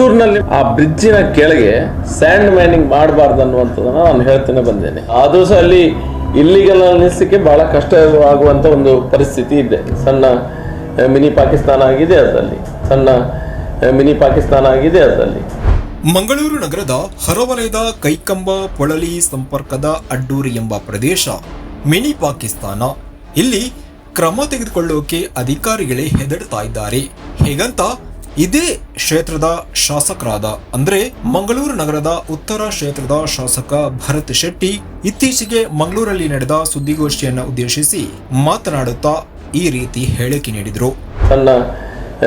ಅಡ್ಡೂರ್ನಲ್ಲಿ ಆ ಬ್ರಿಡ್ಜಿನ ಕೆಳಗೆ and mining ಮಾಡಬಾರ್ದು ಅನ್ನುವಂಥದ್ದನ್ನ ನಾನು ಹೇಳ್ತೇನೆ ಬಂದೇನೆ. ಆದರೂ ಸಹ ಅಲ್ಲಿ ಇಲ್ಲಿಗೆಲ್ಲ ಅನ್ನಿಸಲಿಕ್ಕೆ ಬಹಳ ಕಷ್ಟವಾಗುವಂತ ಒಂದು ಪರಿಸ್ಥಿತಿ ಇದೆ. ಸಣ್ಣ ಮಿನಿ ಪಾಕಿಸ್ತಾನ ಆಗಿದೆ ಅದರಲ್ಲಿ. ಸಣ್ಣ ಮಿನಿ ಪಾಕಿಸ್ತಾನ ಆಗಿದೆ ಅದರಲ್ಲಿ. ಮಂಗಳೂರು ನಗರದ ಹೊರವಲಯದ ಕೈಕಂಬ ಪೊಳಲಿ ಸಂಪರ್ಕದ ಅಡ್ಡೂರಿ ಎಂಬ ಪ್ರದೇಶ ಮಿನಿ ಪಾಕಿಸ್ತಾನ. ಇಲ್ಲಿ ಕ್ರಮ ತೆಗೆದುಕೊಳ್ಳೋಕೆ ಅಧಿಕಾರಿಗಳೇ ಹೆದರ್ತಾ ಇದ್ದಾರೆ. ಹೇಗಂತ ಇದೇ ಕ್ಷೇತ್ರದ ಶಾಸಕರಾದ ಅಂದ್ರೆ ಮಂಗಳೂರು ನಗರದ ಉತ್ತರ ಕ್ಷೇತ್ರದ ಶಾಸಕ ಭರತ್ ಶೆಟ್ಟಿ ಇತ್ತೀಚೆಗೆ ಮಂಗಳೂರಲ್ಲಿ ನಡೆದ ಸುದ್ದಿಗೋಷ್ಠಿಯನ್ನು ಉದ್ದೇಶಿಸಿ ಮಾತನಾಡುತ್ತಾ ಈ ರೀತಿ ಹೇಳಿಕೆ ನೀಡಿದರು.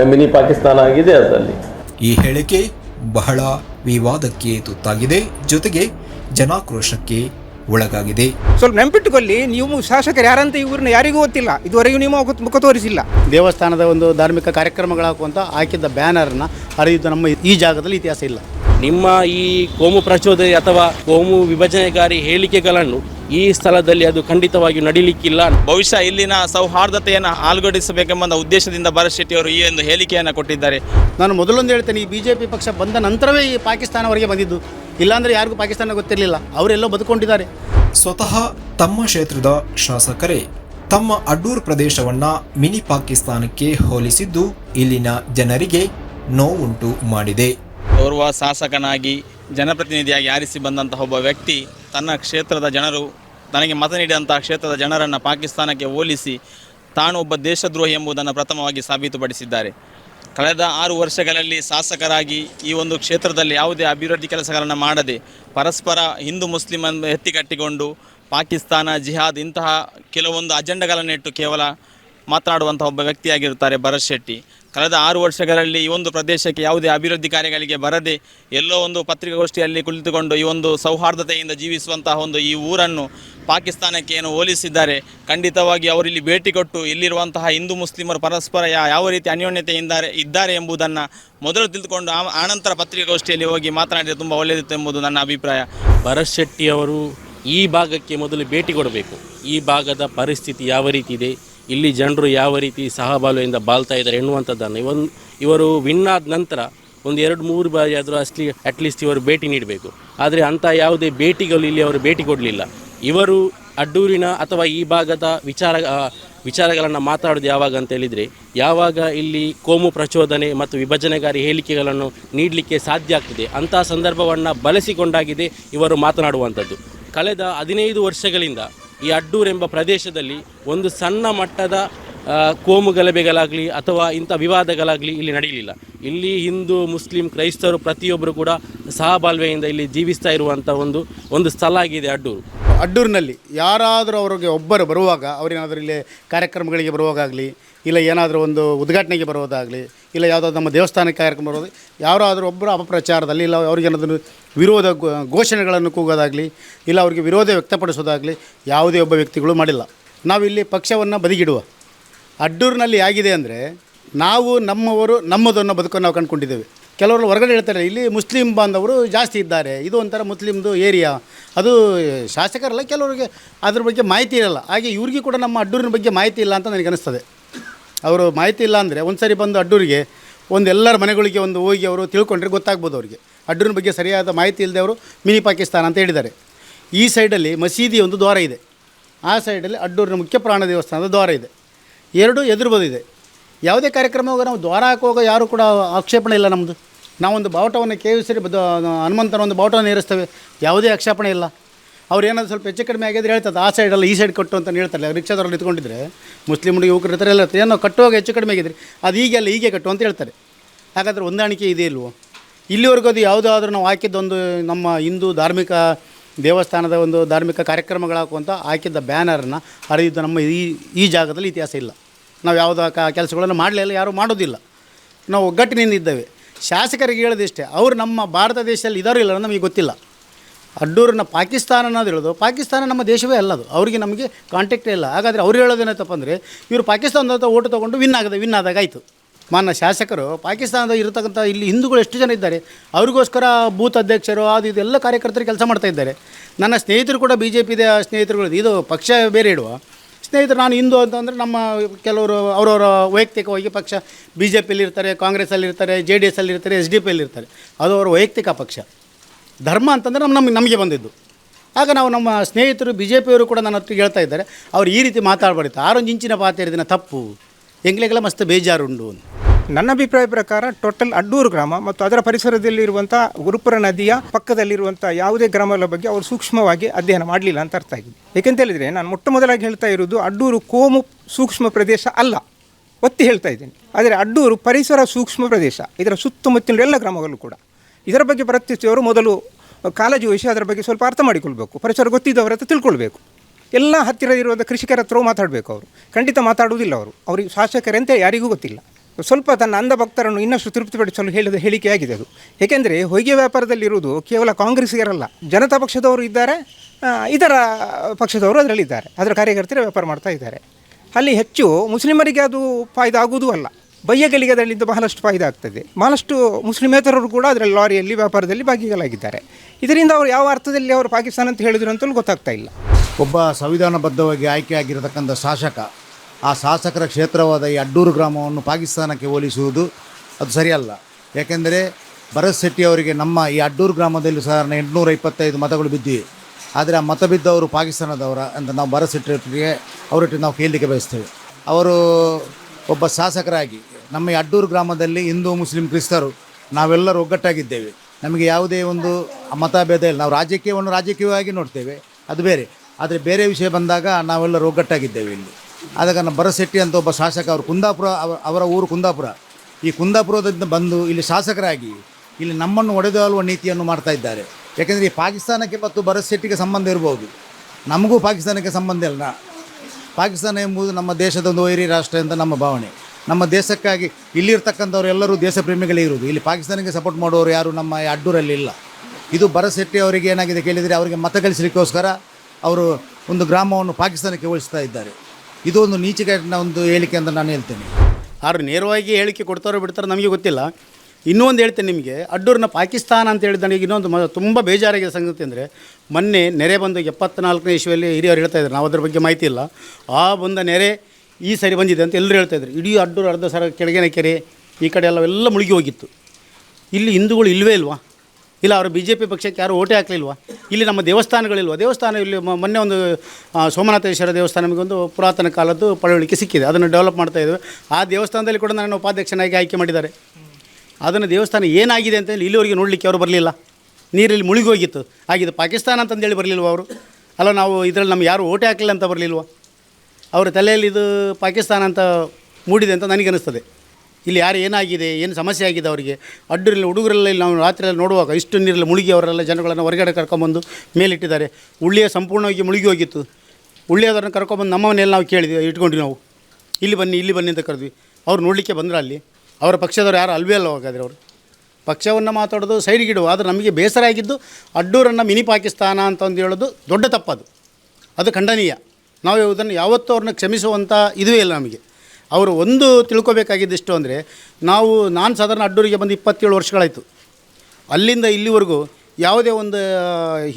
ಮಿನಿ ಪಾಕಿಸ್ತಾನ ಆಗಿದೆ ಅದರಲ್ಲಿ. ಈ ಹೇಳಿಕೆ ಬಹಳ ವಿವಾದಕ್ಕೆ ತುತ್ತಾಗಿದೆ. ಜೊತೆಗೆ ಜನಾಕ್ರೋಶಕ್ಕೆ ಒಳಗಾಗಿದೆ. ಸ್ವಲ್ಪ ನೆನಪಿಟ್ಟುಕೊಳ್ಳಿ ನೀವು ಶಾಸಕರು ಯಾರಂತ ಇವ್ರನ್ನ ಯಾರಿಗೂ ಗೊತ್ತಿಲ್ಲ. ಇದುವರೆಗೂ ನೀವು ಮುಖ- ಮುಖ ತೋರಿಸಿಲ್ಲ. ದೇವಸ್ಥಾನದ ಒಂದು ಧಾರ್ಮಿಕ ಕಾರ್ಯಕ್ರಮಗಳಾಗುವಂಥ ಹಾಕಿದ್ದ ಬ್ಯಾನರ್ನ ಹರಿದಿದ್ದು ನಮ್ಮ ಈ ಜಾಗದಲ್ಲಿ ಇತಿಹಾಸ ಇಲ್ಲ. ನಿಮ್ಮ ಈ ಕೋಮು ಪ್ರಚೋದನೆ ಅಥವಾ ಕೋಮು ವಿಭಜನೆಕಾರಿ ಹೇಳಿಕೆಗಳನ್ನು ಈ ಸ್ಥಳದಲ್ಲಿ ಅದು ಖಂಡಿತವಾಗಿ ನಡೀಲಿಕ್ಕಿಲ್ಲ. ಬಹುಶಃ ಇಲ್ಲಿನ ಸೌಹಾರ್ದತೆಯನ್ನು ಆಲ್ಗಡಿಸಬೇಕೆಂಬ ಉದ್ದೇಶದಿಂದ ಭರತ್ ಶೆಟ್ಟಿ ಅವರು ಈ ಒಂದು ಹೇಳಿಕೆಯನ್ನು ಕೊಟ್ಟಿದ್ದಾರೆ. ನಾನು ಮೊದಲೊಂದು ಹೇಳ್ತೇನೆ ಈ ಬಿಜೆಪಿ ಜೆ ಪಿ ಪಕ್ಷ ಬಂದ ನಂತರವೇ ಈ ಪಾಕಿಸ್ತಾನವರೆಗೆ ಬಂದಿದ್ದು. ಇಲ್ಲಾಂದರೆ ಯಾರಿಗೂ ಪಾಕಿಸ್ತಾನ ಗೊತ್ತಿರಲಿಲ್ಲ. ಅವರೆಲ್ಲೋ ಬದುಕೊಂಡಿದ್ದಾರೆ. ಸ್ವತಃ ತಮ್ಮ ಕ್ಷೇತ್ರದ ಶಾಸಕರೇ ತಮ್ಮ ಅಡ್ಡೂರ್ ಪ್ರದೇಶವನ್ನ ಮಿನಿ ಪಾಕಿಸ್ತಾನಕ್ಕೆ ಹೋಲಿಸಿದ್ದು ಇಲ್ಲಿನ ಜನರಿಗೆ ನೋವುಂಟು ಮಾಡಿದೆ. ಓರ್ವ ಶಾಸಕನಾಗಿ ಜನಪ್ರತಿನಿಧಿಯಾಗಿ ಆರಿಸಿ ಬಂದಂತಹ ಒಬ್ಬ ವ್ಯಕ್ತಿ ತನ್ನ ಕ್ಷೇತ್ರದ ಜನರು ತನಗೆ ಮತ ನೀಡಿದಂತಹ ಕ್ಷೇತ್ರದ ಜನರನ್ನು ಪಾಕಿಸ್ತಾನಕ್ಕೆ ಹೋಲಿಸಿ ತಾನು ಒಬ್ಬ ದೇಶದ್ರೋಹಿ ಎಂಬುದನ್ನು ಪ್ರಥಮವಾಗಿ ಸಾಬೀತುಪಡಿಸಿದ್ದಾರೆ. ಕಳೆದ ಆರು ವರ್ಷಗಳಲ್ಲಿ ಶಾಸಕರಾಗಿ ಈ ಒಂದು ಕ್ಷೇತ್ರದಲ್ಲಿ ಯಾವುದೇ ಅಭಿವೃದ್ಧಿ ಕೆಲಸಗಳನ್ನು ಮಾಡದೆ ಪರಸ್ಪರ ಹಿಂದೂ ಮುಸ್ಲಿಮನ್ನು ಎತ್ತಿಕಟ್ಟಿಕೊಂಡು ಪಾಕಿಸ್ತಾನ ಜಿಹಾದ್ ಇಂತಹ ಕೆಲವೊಂದು ಅಜೆಂಡಗಳನ್ನಿಟ್ಟು ಕೇವಲ ಮಾತನಾಡುವಂತಹ ಒಬ್ಬ ವ್ಯಕ್ತಿಯಾಗಿರುತ್ತಾರೆ ಭರತ್ ಶೆಟ್ಟಿ. ಕಳೆದ ಆರು ವರ್ಷಗಳಲ್ಲಿ ಈ ಒಂದು ಪ್ರದೇಶಕ್ಕೆ ಯಾವುದೇ ಅಭಿವೃದ್ಧಿ ಕಾರ್ಯಗಳಿಗೆ ಬರದೆ ಎಲ್ಲೋ ಒಂದು ಪತ್ರಿಕಾಗೋಷ್ಠಿಯಲ್ಲಿ ಕುಳಿತುಕೊಂಡು ಈ ಒಂದು ಸೌಹಾರ್ದತೆಯಿಂದ ಜೀವಿಸುವಂತಹ ಒಂದು ಈ ಊರನ್ನು ಪಾಕಿಸ್ತಾನಕ್ಕೆ ಏನು ಹೋಲಿಸಿದ್ದಾರೆ. ಖಂಡಿತವಾಗಿ ಅವರಿಲ್ಲಿ ಭೇಟಿ ಕೊಟ್ಟು ಇಲ್ಲಿರುವಂತಹ ಹಿಂದೂ ಮುಸ್ಲಿಮರು ಪರಸ್ಪರ ಯಾವ ರೀತಿ ಅನ್ಯೋನ್ಯತೆಯಿಂದ ಇದ್ದಾರೆ ಎಂಬುದನ್ನು ಮೊದಲು ತಿಳಿದುಕೊಂಡು ಆ- ಆನಂತರ ಪತ್ರಿಕಾಗೋಷ್ಠಿಯಲ್ಲಿ ಹೋಗಿ ಮಾತನಾಡಿದರೆ ತುಂಬ ಒಳ್ಳೆಯದಿತ್ತು ಎಂಬುದು ನನ್ನ ಅಭಿಪ್ರಾಯ. ಭರತ್ ಶೆಟ್ಟಿ ಅವರು ಈ ಭಾಗಕ್ಕೆ ಮೊದಲು ಭೇಟಿ ಕೊಡಬೇಕು. ಈ ಭಾಗದ ಪರಿಸ್ಥಿತಿ ಯಾವ ರೀತಿ ಇದೆ? ಇಲ್ಲಿ ಜನರು ಯಾವ ರೀತಿ ಸಹಬಾಳ್ವೆಯಿಂದ ಬಾಳ್ತಾ ಇದ್ದಾರೆ ಎನ್ನುವಂಥದ್ದನ್ನು ಇವನ್ ಇವರು ವಿನ್ ಆದ ನಂತರ ಒಂದು ಎರಡು ಮೂರು ಬಾರಿ ಆದರೂ ಅಸ್ಲಿ ಅಟ್ಲೀಸ್ಟ್ ಇವರು ಭೇಟಿ ನೀಡಬೇಕು. ಆದರೆ ಅಂಥ ಯಾವುದೇ ಭೇಟಿಗಳು ಇಲ್ಲಿ ಅವರು ಭೇಟಿ ಕೊಡಲಿಲ್ಲ. ಇವರು ಅಡ್ಡೂರಿನ ಅಥವಾ ಈ ಭಾಗದ ವಿಚಾರ ವಿಚಾರಗಳನ್ನು ಮಾತಾಡೋದು ಯಾವಾಗ ಅಂತ ಹೇಳಿದರೆ ಯಾವಾಗ ಇಲ್ಲಿ ಕೋಮು ಪ್ರಚೋದನೆ ಮತ್ತು ವಿಭಜನೆಗಾರಿ ಹೇಳಿಕೆಗಳನ್ನು ನೀಡಲಿಕ್ಕೆ ಸಾಧ್ಯ ಆಗ್ತದೆ ಅಂತಹ ಸಂದರ್ಭವನ್ನು ಬಳಸಿಕೊಂಡಾಗಿದೆ ಇವರು ಮಾತನಾಡುವಂಥದ್ದು. ಕಳೆದ ಹದಿನೈದು ವರ್ಷಗಳಿಂದ ಈ ಅಡ್ಡೂರ್ ಎಂಬ ಪ್ರದೇಶದಲ್ಲಿ ಒಂದು ಸಣ್ಣ ಮಟ್ಟದ ಕೋಮು ಗಲಭೆಗಳಾಗಲಿ ಅಥವಾ ಇಂಥ ವಿವಾದಗಳಾಗಲಿ ಇಲ್ಲಿ ನಡೆಯಲಿಲ್ಲ. ಇಲ್ಲಿ ಹಿಂದೂ, ಮುಸ್ಲಿಂ, ಕ್ರೈಸ್ತರು ಪ್ರತಿಯೊಬ್ಬರು ಕೂಡ ಸಹಬಾಳ್ವೆಯಿಂದ ಇಲ್ಲಿ ಜೀವಿಸ್ತಾ ಇರುವಂಥ ಒಂದು ಒಂದು ಸ್ಥಳ ಆಗಿದೆ ಅಡ್ಡೂರು. ಅಡ್ಡೂರಿನಲ್ಲಿ ಯಾರಾದರೂ ಅವರಿಗೆ ಒಬ್ಬರು ಬರುವಾಗ, ಅವರೇನಾದರೂ ಇಲ್ಲಿ ಕಾರ್ಯಕ್ರಮಗಳಿಗೆ ಬರುವಾಗಲಿ ಇಲ್ಲ ಏನಾದರೂ ಒಂದು ಉದ್ಘಾಟನೆಗೆ ಬರೋದಾಗಲಿ ಇಲ್ಲ ಯಾವುದಾದ್ರು ನಮ್ಮ ದೇವಸ್ಥಾನಕ್ಕೆ ಕಾರ್ಯಕ್ರಮ ಬರೋದು ಯಾರಾದರೂ ಒಬ್ಬರು ಅಪಪ್ರಚಾರದಲ್ಲಿ, ಇಲ್ಲ ಅವ್ರಿಗೇನಾದರೂ ವಿರೋಧ ಘೋಷಣೆಗಳನ್ನು ಕೂಗೋದಾಗಲಿ, ಇಲ್ಲ ಅವರಿಗೆ ವಿರೋಧ ವ್ಯಕ್ತಪಡಿಸೋದಾಗಲಿ ಯಾವುದೇ ಒಬ್ಬ ವ್ಯಕ್ತಿಗಳು ಮಾಡಿಲ್ಲ. ನಾವಿಲ್ಲಿ ಪಕ್ಷವನ್ನು ಬದಿಗಿಡುವ. ಅಡ್ಡೂರಿನಲ್ಲಿ ಆಗಿದೆ ಅಂದರೆ, ನಾವು ನಮ್ಮವರು ನಮ್ಮದನ್ನು ಬದುಕನ್ನು ನಾವು ಕಂಡುಕೊಂಡಿದ್ದೇವೆ. ಕೆಲವರು ಹೊರಗಡೆ ಹೇಳ್ತಾರೆ, ಇಲ್ಲಿ ಮುಸ್ಲಿಂ ಬಾಂಧವರು ಜಾಸ್ತಿ ಇದ್ದಾರೆ, ಇದು ಒಂಥರ ಮುಸ್ಲಿಮ್ದು ಏರಿಯಾ. ಅದು ಶಾಸಕರಲ್ಲ, ಕೆಲವರಿಗೆ ಅದ್ರ ಬಗ್ಗೆ ಮಾಹಿತಿ ಇರಲ್ಲ. ಹಾಗೆ ಇವ್ರಿಗೆ ಕೂಡ ನಮ್ಮ ಅಡ್ಡೂರಿನ ಬಗ್ಗೆ ಮಾಹಿತಿ ಇಲ್ಲ ಅಂತ ನನಗೆ ಅನಿಸ್ತದೆ. ಅವರು ಮಾಹಿತಿ ಇಲ್ಲ ಅಂದರೆ ಒಂದು ಸರಿ ಬಂದು ಅಡ್ಡೂರಿಗೆ ಒಂದು ಎಲ್ಲರ ಮನೆಗಳಿಗೆ ಒಂದು ಹೋಗಿ ಅವರು ತಿಳ್ಕೊಂಡ್ರೆ ಗೊತ್ತಾಗ್ಬೋದು ಅವರಿಗೆ. ಅಡ್ಡೂರಿನ ಬಗ್ಗೆ ಸರಿಯಾದ ಮಾಹಿತಿ ಇಲ್ಲದೆ ಅವರು ಮಿನಿ ಪಾಕಿಸ್ತಾನ ಅಂತ ಹೇಳಿದ್ದಾರೆ. ಈ ಸೈಡಲ್ಲಿ ಮಸೀದಿ ಒಂದು ದ್ವಾರ ಇದೆ. ಆ ಸೈಡಲ್ಲಿ ಅಡ್ಡೂರಿನ ಮುಖ್ಯ ಪ್ರಾಣ ದೇವಸ್ಥಾನದ ದ್ವಾರ ಇದೆ. ಎರಡು ಎದುರು ಬದಿದೆ ಯಾವುದೇ ಕಾರ್ಯಕ್ರಮವಾಗ ನಾವು ದ್ವಾರ ಹಾಕುವಾಗ ಯಾರು ಕೂಡ ಆಕ್ಷೇಪಣೆ ಇಲ್ಲ ನಮ್ಮದು ನಾವೊಂದು ಬಾವುಟವನ್ನು ಕೇವಿಸಿ ಹನುಮಂತನ ಒಂದು ಬಾವುಟವನ್ನು ಏರಿಸ್ತೇವೆ. ಯಾವುದೇ ಆಕ್ಷೇಪಣೆ ಇಲ್ಲ. ಅವ್ರು ಏನಾದರೂ ಸ್ವಲ್ಪ ಹೆಚ್ಚು ಕಡಿಮೆ ಆಗಿದ್ರೆ ಹೇಳ್ತದೆ, ಆ ಸೈಡಲ್ಲ ಈ ಸೈಡ್ ಕಟ್ಟು ಅಂತ ಹೇಳ್ತಾರೆ ರಿಕ್ಷಾದವ್ರು ನಿಂತ್ಕೊಂಡಿದ್ರೆ ಮುಸ್ಲಿಮ್ ಹುಡುಗಿ ಯುವಕರು ಇರ್ತಾರೆ, ಎಲ್ಲ ಏನೋ ಕಟ್ಟುವಾಗ ಹೆಚ್ಚು ಕಡಿಮೆ ಆಗಿದ್ರೆ, ಅದು ಈಗೆಲ್ಲ ಹೀಗೆ ಕಟ್ಟು ಅಂತ ಹೇಳ್ತಾರೆ. ಹಾಗಾದರೆ ಹೊಂದಾಣಿಕೆ ಇದೆ ಇಲ್ವೋ? ಇಲ್ಲಿವರೆಗೂ ಅದು ಯಾವುದಾದ್ರೂ ನಾವು ಹಾಕಿದ್ದೊಂದು ನಮ್ಮ ಹಿಂದೂ ಧಾರ್ಮಿಕ ದೇವಸ್ಥಾನದ ಒಂದು ಧಾರ್ಮಿಕ ಕಾರ್ಯಕ್ರಮಗಳಾಗುವಂಥ ಹಾಕಿದ್ದ ಬ್ಯಾನರನ್ನು ಹರಿದಿದ್ದು ನಮ್ಮ ಈ ಈ ಜಾಗದಲ್ಲಿ ಇತಿಹಾಸ ಇಲ್ಲ. ನಾವು ಯಾವುದೋ ಕ, ಕೆಲಸಗಳನ್ನು ಮಾಡಲಿಲ್ಲ ಯಾರೂ ಮಾಡೋದಿಲ್ಲ. ನಾವು ಒಗ್ಗಟ್ಟಿನಿಂದ ಇದ್ದೇವೆ ಶಾಸಕರಿಗೆ ಹೇಳೋದಿಷ್ಟೇ ಅವರು ನಮ್ಮ ಭಾರತ ದೇಶದಲ್ಲಿ ಇದಾರೋ ಇಲ್ಲ ನಮಗೆ ಗೊತ್ತಿಲ್ಲ. ಅಡ್ಡೂರನ್ನ ಪಾಕಿಸ್ತಾನ ಅನ್ನೋದು ಹೇಳೋದು, ಪಾಕಿಸ್ತಾನ ನಮ್ಮ ದೇಶವೇ ಅಲ್ಲದು ಅವರಿಗೆ ನಮಗೆ ಕಾಂಟ್ಯಾಕ್ಟೇ ಇಲ್ಲ. ಹಾಗಾದರೆ ಅವ್ರು ಹೇಳೋದೇನಪ್ಪ ಅಂದರೆ, ಇವರು ಪಾಕಿಸ್ತಾನದ ಓಟು ತೊಗೊಂಡು ವಿನ್ ಆಗದೆ ವಿನ್ ಆದಾಗ ಆಯಿತು. ಮಾನ್ಯ ಶಾಸಕರು, ಪಾಕಿಸ್ತಾನದ ಇರತಕ್ಕಂಥ ಇಲ್ಲಿ ಹಿಂದೂಗಳು ಎಷ್ಟು ಜನ ಇದ್ದಾರೆ, ಅವ್ರಿಗೋಸ್ಕರ ಬೂತ್ ಅಧ್ಯಕ್ಷರು, ಅದು ಇದೆಲ್ಲ ಕಾರ್ಯಕರ್ತರು ಕೆಲಸ ಮಾಡ್ತಾ ಇದ್ದಾರೆ. ನನ್ನ ಸ್ನೇಹಿತರು ಕೂಡ ಬಿ ಜೆ ಪಿದ ಸ್ನೇಹಿತರುಗಳು, ಇದು ಪಕ್ಷ ಬೇರೆ ಇಡುವ. ಸ್ನೇಹಿತರು, ನಾನು ಹಿಂದೂ ಅಂತಂದರೆ ನಮ್ಮ ಕೆಲವರು ಅವರವರ ವೈಯಕ್ತಿಕವಾಗಿ ಪಕ್ಷ ಬಿ ಜೆ ಪಿಯಲ್ಲಿ ಇರ್ತಾರೆ, ಕಾಂಗ್ರೆಸ್ಸಲ್ಲಿ ಇರ್ತಾರೆ, ಜೆ ಡಿ ಎಸ್ಸಲ್ಲಿ ಇರ್ತಾರೆ, ಎಸ್ ಡಿ ಪಿಯಲ್ಲಿ ಇರ್ತಾರೆ. ಅದು ಅವರ ವೈಯಕ್ತಿಕ ಪಕ್ಷ. ಧರ್ಮ ಅಂತಂದರೆ ನಮ್ಮ ನಮಗೆ ನಮಗೆ ಬಂದಿದ್ದು. ಆಗ ನಾವು ನಮ್ಮ ಸ್ನೇಹಿತರು ಬಿ ಜೆ ಪಿಯವರು ಕೂಡ ನನ್ನ ಹತ್ರ ಹೇಳ್ತಾ ಇದ್ದಾರೆ, ಅವ್ರು ಈ ರೀತಿ ಮಾತಾಡಬಾರ್ದು ಆರೊಂದು ಇಂಚಿನ ಪಾತ್ರೆ ತಪ್ಪು. ಎಂಗ್ಲೆಗೆಲ್ಲ ಮಸ್ತ್ ಬೇಜಾರುಂಡು ಅಂತ. ನನ್ನ ಅಭಿಪ್ರಾಯ ಪ್ರಕಾರ ಟೋಟಲ್ ಅಡ್ಡೂರು ಗ್ರಾಮ ಮತ್ತು ಅದರ ಪರಿಸರದಲ್ಲಿರುವಂಥ ಗುರುಪುರ ನದಿಯ ಪಕ್ಕದಲ್ಲಿರುವಂಥ ಯಾವುದೇ ಗ್ರಾಮಗಳ ಬಗ್ಗೆ ಅವರು ಸೂಕ್ಷ್ಮವಾಗಿ ಅಧ್ಯಯನ ಮಾಡಲಿಲ್ಲ ಅಂತ ಅರ್ಥ ಆಗಿದೆ. ಏಕೆಂತ ಹೇಳಿದರೆ ನಾನು ಮೊಟ್ಟ ಮೊದಲಾಗಿ ಹೇಳ್ತಾ ಇರೋದು ಅಡ್ಡೂರು ಕೋಮು ಸೂಕ್ಷ್ಮ ಪ್ರದೇಶ ಅಲ್ಲ ಒತ್ತಿ ಹೇಳ್ತಾ ಇದ್ದೀನಿ. ಆದರೆ ಅಡ್ಡೂರು ಪರಿಸರ ಸೂಕ್ಷ್ಮ ಪ್ರದೇಶ, ಇದರ ಸುತ್ತಮುತ್ತಲಿನ ಎಲ್ಲ ಗ್ರಾಮಗಳು ಕೂಡ. ಇದರ ಬಗ್ಗೆ ಪ್ರತ್ಯಕ್ಷವರು ಮೊದಲು ಕಾಳಜಿ ವಹಿಸಿ ಅದರ ಬಗ್ಗೆ ಸ್ವಲ್ಪ ಅರ್ಥ ಮಾಡಿಕೊಳ್ಬೇಕು. ಪರಿಸರ ಗೊತ್ತಿದ್ದವರ ಹತ್ರ ತಿಳ್ಕೊಳ್ಬೇಕು. ಎಲ್ಲ ಹತ್ತಿರ ಇರುವಂಥ ಕೃಷಿಕರ ಹತ್ರ ಮಾತಾಡಬೇಕು ಅವರು. ಖಂಡಿತ ಮಾತಾಡುವುದಿಲ್ಲ ಅವರು. ಅವರಿಗೆ ಶಾಸಕರಂತ ಯಾರಿಗೂ ಗೊತ್ತಿಲ್ಲ. ಸ್ವಲ್ಪ ತನ್ನ ಅಂಧ ಭಕ್ತರನ್ನು ಇನ್ನಷ್ಟು ತೃಪ್ತಿಪಡಿಸಲು ಹೇಳಿದ ಹೇಳಿಕೆ ಆಗಿದೆ ಅದು. ಏಕೆಂದರೆ ಹೊಯ್ಗೆ ವ್ಯಾಪಾರದಲ್ಲಿರುವುದು ಕೇವಲ ಕಾಂಗ್ರೆಸ್ಸಿಗರಲ್ಲ, ಜನತಾ ಪಕ್ಷದವರು ಇದ್ದಾರೆ ಇತರ ಪಕ್ಷದವರು ಅದರಲ್ಲಿದ್ದಾರೆ. ಅದರ ಕಾರ್ಯಕರ್ತರು ವ್ಯಾಪಾರ ಮಾಡ್ತಾ ಇದ್ದಾರೆ. ಅಲ್ಲಿ ಹೆಚ್ಚು ಮುಸ್ಲಿಮರಿಗೆ ಅದು ಫಾಯ್ದೆ ಆಗುವುದೂ ಅಲ್ಲ. ಬಯ್ಯಗಳಿಗೆ ಅದರಲ್ಲಿಂದ ಬಹಳಷ್ಟು ಫಾಯ್ದೆ ಆಗ್ತದೆ. ಬಹಳಷ್ಟು ಮುಸ್ಲಿಮೇತರರು ಕೂಡ ಅದರಲ್ಲಿ ಲಾರಿಯಲ್ಲಿ, ವ್ಯಾಪಾರದಲ್ಲಿ ಭಾಗಿಗಳಾಗಿದ್ದಾರೆ. ಇದರಿಂದ ಅವರು ಯಾವ ಅರ್ಥದಲ್ಲಿ ಅವರು ಪಾಕಿಸ್ತಾನ ಅಂತ ಹೇಳಿದ್ರು ಅಂತಲೂ ಗೊತ್ತಾಗ್ತಾ ಇಲ್ಲ. ಒಬ್ಬ ಸಂವಿಧಾನಬದ್ಧವಾಗಿ ಆಯ್ಕೆಯಾಗಿರತಕ್ಕಂಥ ಶಾಸಕ, ಆ ಶಾಸಕರ ಕ್ಷೇತ್ರವಾದ ಈ ಅಡ್ಡೂರು ಗ್ರಾಮವನ್ನು ಪಾಕಿಸ್ತಾನಕ್ಕೆ ಹೋಲಿಸುವುದು ಅದು ಸರಿಯಲ್ಲ. ಯಾಕೆಂದರೆ ಭರತ್ ಶೆಟ್ಟಿ ಅವರಿಗೆ ನಮ್ಮ ಈ ಅಡ್ಡೂರು ಗ್ರಾಮದಲ್ಲಿ ಸಾಧಾರಣ ಎಂಟುನೂರ ಇಪ್ಪತ್ತೈದು ಮತಗಳು ಬಿದ್ದಿವೆ. ಆದರೆ ಆ ಮತ ಬಿದ್ದವರು ಪಾಕಿಸ್ತಾನದವರ ಅಂತ ನಾವು ಭರತ್ ಶೆಟ್ಟಿ ಅವರೊಟ್ಟಿಗೆ ನಾವು ಕೇಳಲಿಕ್ಕೆ ಬಯಸ್ತೇವೆ. ಅವರು ಒಬ್ಬ ಶಾಸಕರಾಗಿ ನಮ್ಮ ಅಡ್ಡೂರು ಗ್ರಾಮದಲ್ಲಿ ಹಿಂದೂ, ಮುಸ್ಲಿಂ, ಕ್ರಿಸ್ತರು ನಾವೆಲ್ಲರೂ ಒಗ್ಗಟ್ಟಾಗಿದ್ದೇವೆ. ನಮಗೆ ಯಾವುದೇ ಒಂದು ಮತಭೇದ ಇಲ್ಲ. ನಾವು ರಾಜಕೀಯವನ್ನು ರಾಜಕೀಯವಾಗಿ ನೋಡ್ತೇವೆ. ಅದು ಬೇರೆ. ಆದರೆ ಬೇರೆ ವಿಷಯ ಬಂದಾಗ ನಾವೆಲ್ಲರೂ ಒಗ್ಗಟ್ಟಾಗಿದ್ದೇವೆ ಇಲ್ಲಿ. ಆದಾಗ ನಮ್ಮ ಭರಶೆಟ್ಟಿ ಅಂತ ಒಬ್ಬ ಶಾಸಕ ಅವರು ಕುಂದಾಪುರ ಅವ- ಅವರ ಊರು ಕುಂದಾಪುರ. ಈ ಕುಂದಾಪುರದಿಂದ ಬಂದು ಇಲ್ಲಿ ಶಾಸಕರಾಗಿ ಇಲ್ಲಿ ನಮ್ಮನ್ನು ಒಡೆದಾಳುವ ನೀತಿಯನ್ನು ಮಾಡ್ತಾ ಇದ್ದಾರೆ. ಯಾಕೆಂದರೆ ಈ ಪಾಕಿಸ್ತಾನಕ್ಕೆ ಮತ್ತು ಭರತ್ ಶೆಟ್ಟಿಗೆ ಸಂಬಂಧ ಇರ್ಬೋದು. ನಮಗೂ ಪಾಕಿಸ್ತಾನಕ್ಕೆ ಸಂಬಂಧ ಇಲ್ಲ. ಪಾಕಿಸ್ತಾನ ಎಂಬುದು ನಮ್ಮ ದೇಶದ ಒಂದು ವೈರಿ ರಾಷ್ಟ್ರ ಅಂತ ನಮ್ಮ ಭಾವನೆ. ನಮ್ಮ ದೇಶಕ್ಕಾಗಿ ಇಲ್ಲಿರ್ತಕ್ಕಂಥವ್ರು ಎಲ್ಲರೂ ದೇಶ ಪ್ರೇಮಿಗಳೇ ಇರುವುದು. ಇಲ್ಲಿ ಪಾಕಿಸ್ತಾನಕ್ಕೆ ಸಪೋರ್ಟ್ ಮಾಡುವವರು ಯಾರು? ನಮ್ಮ ಅಡ್ಡೂರಲ್ಲಿ ಇಲ್ಲ. ಇದು ಭರಶೆಟ್ಟಿ ಶೆಟ್ಟಿ ಅವರಿಗೆ ಏನಾಗಿದೆ ಕೇಳಿದರೆ ಅವರಿಗೆ ಮತ ಗಳಿಸಲಿಕ್ಕೋಸ್ಕರ ಅವರು ಒಂದು ಗ್ರಾಮವನ್ನು ಪಾಕಿಸ್ತಾನಕ್ಕೆ ಹೋಲಿಸ್ತಾ ಇದ್ದಾರೆ. ಇದು ಒಂದು ನೀಚಿಕೆಟ್ಟಿನ ಒಂದು ಹೇಳಿಕೆ ಅಂತ ನಾನು ಹೇಳ್ತೇನೆ. ಯಾರು ನೇರವಾಗಿ ಹೇಳಿಕೆ ಕೊಡ್ತಾರೋ ಬಿಡ್ತಾರೋ ನಮಗೆ ಗೊತ್ತಿಲ್ಲ. ಇನ್ನೂ ಒಂದು ಹೇಳ್ತೇನೆ ನಿಮಗೆ, ಅಡ್ಡೂರಿನ ಪಾಕಿಸ್ತಾನ ಅಂತ ಹೇಳಿದ ನನಗೆ ಇನ್ನೊಂದು ಮ, ತುಂಬ ಬೇಜಾರಾಗಿದೆ ಸಂಗತಿ ಅಂದರೆ, ಮೊನ್ನೆ ನೆರೆ ಬಂದು ಎಪ್ಪತ್ನಾಲ್ಕನೇ ಇಶುವಲ್ಲಿ ಹಿರಿಯವರು ಹೇಳ್ತಾ ಇದ್ದಾರೆ ನಾವು ಅದ್ರ ಬಗ್ಗೆ ಮಾಹಿತಿ ಇಲ್ಲ. ಆ ಬಂದ ನೆರೆ ಈ ಸರಿ ಬಂದಿದೆ ಅಂತ ಎಲ್ಲರೂ ಹೇಳ್ತಾ ಇದ್ರು. ಇಡೀ ಅಡ್ಡೂರು ಅರ್ಧ ಸರ ಕೆಳಗಿನ ಕೆರೆ, ಈ ಕಡೆ ಎಲ್ಲ ಎಲ್ಲ ಮುಳುಗಿ ಹೋಗಿತ್ತು. ಇಲ್ಲಿ ಹಿಂದೂಗಳು ಇಲ್ಲವೇ ಇಲ್ವಾ? ಇಲ್ಲ, ಅವರು ಬಿ ಜೆ ಪಿ ಪಕ್ಷಕ್ಕೆ ಯಾರು ಓಟೆ ಹಾಕಲಿಲ್ವಾ? ಇಲ್ಲಿ ನಮ್ಮ ದೇವಸ್ಥಾನಗಳಿಲ್ವಾ? ದೇವಸ್ಥಾನ ಇಲ್ಲಿ ಮೊನ್ನೆ ಒಂದು ಸೋಮನಾಥೇಶ್ವರ ದೇವಸ್ಥಾನ ನಮಗೊಂದು ಪುರಾತನ ಕಾಲದ್ದು ಪಳವಳಿಕೆ ಸಿಕ್ಕಿದೆ. ಅದನ್ನು ಡೆವಲಪ್ ಮಾಡ್ತಾ ಇದ್ದೇವೆ. ಆ ದೇವಸ್ಥಾನದಲ್ಲಿ ಕೂಡ ನನ್ನ ಉಪಾಧ್ಯಕ್ಷನಾಗಿ ಆಯ್ಕೆ ಮಾಡಿದ್ದಾರೆ. ಅದನ್ನು ದೇವಸ್ಥಾನ ಏನಾಗಿದೆ ಅಂತ ಹೇಳಿ ಇಲ್ಲಿವರೆಗೆ ನೋಡಲಿಕ್ಕೆ ಅವರು ಬರಲಿಲ್ಲ. ನೀರಲ್ಲಿ ಮುಳುಗಿ ಹೋಗಿತ್ತು. ಆಗಿದೆ ಪಾಕಿಸ್ತಾನ ಅಂತಂದೇಳಿ ಬರಲಿಲ್ವ ಅವರು? ಅಲ್ಲ, ನಾವು ಇದರಲ್ಲಿ ನಮ್ಗೆ ಯಾರು ಓಟೆ ಹಾಕಲಿಲ್ಲ ಅಂತ ಬರಲಿಲ್ವ? ಅವರ ತಲೆಯಲ್ಲಿ ಇದು ಪಾಕಿಸ್ತಾನ ಅಂತ ಮೂಡಿದೆ ಅಂತ ನನಗನ್ನಿಸ್ತದೆ. ಇಲ್ಲಿ ಯಾರು ಏನಾಗಿದೆ, ಏನು ಸಮಸ್ಯೆ ಆಗಿದೆ ಅವರಿಗೆ? ಅಡ್ಡರಲ್ಲಿ ಹುಡುಗರೆಲ್ಲ ಇಲ್ಲಿ, ನಾವು ರಾತ್ರಿಯಲ್ಲಿ ನೋಡುವಾಗ ಇಷ್ಟು ನೀರಲ್ಲಿ ಮುಳುಗಿ ಅವರೆಲ್ಲ ಜನಗಳನ್ನು ಹೊರಗಡೆ ಕರ್ಕೊಂಬಂದು ಮೇಲಿಟ್ಟಿದ್ದಾರೆ. ಉಳ್ಳಿಯ ಸಂಪೂರ್ಣವಾಗಿ ಮುಳುಗಿ ಹೋಗಿತ್ತು. ಉಳ್ಳಿಯದವ್ರನ್ನ ಕರ್ಕೊಂಬಂದು ನಮ್ಮವನ್ನೆಲ್ಲ ನಾವು ಕೇಳಿದ್ವಿ, ಇಟ್ಕೊಂಡ್ವಿ ನಾವು. ಇಲ್ಲಿ ಬನ್ನಿ ಇಲ್ಲಿ ಬನ್ನಿ ಅಂತ ಕರೆದ್ವಿ. ಅವ್ರು ನೋಡಲಿಕ್ಕೆ ಬಂದ್ರೆ ಅಲ್ಲಿ. ಅವರ ಪಕ್ಷದವರು ಯಾರು ಅಲ್ವೇ ಅಲ್ಲ ಹಾಗಾದ್ರೆ ಅವರು. ಪಕ್ಷವನ್ನು ಮಾತಾಡೋದು ಸೈಡ್ಗಿಡುವ ಆದರೆ ನಮಗೆ ಬೇಸರ ಆಗಿದ್ದು ಅಡ್ಡೂರನ್ನು ಮಿನಿ ಪಾಕಿಸ್ತಾನ ಅಂತ ಒಂದು ಹೇಳೋದು ದೊಡ್ಡ ತಪ್ಪದು. ಅದು ಖಂಡನೀಯ. ನಾವು ಇದನ್ನು ಯಾವತ್ತೂ ಅವ್ರನ್ನ ಕ್ಷಮಿಸುವಂಥ ಇದುವೇ ಇಲ್ಲ ನಮಗೆ. ಅವರು ಒಂದು ತಿಳ್ಕೊಬೇಕಾಗಿದ್ದಿಷ್ಟು ಅಂದರೆ ನಾವು, ನಾನು ಸಾಧಾರಣ ಅಡ್ಡೂರಿಗೆ ಬಂದು ಇಪ್ಪತ್ತೇಳು ವರ್ಷಗಳಾಯಿತು. ಅಲ್ಲಿಂದ ಇಲ್ಲಿವರೆಗೂ ಯಾವುದೇ ಒಂದು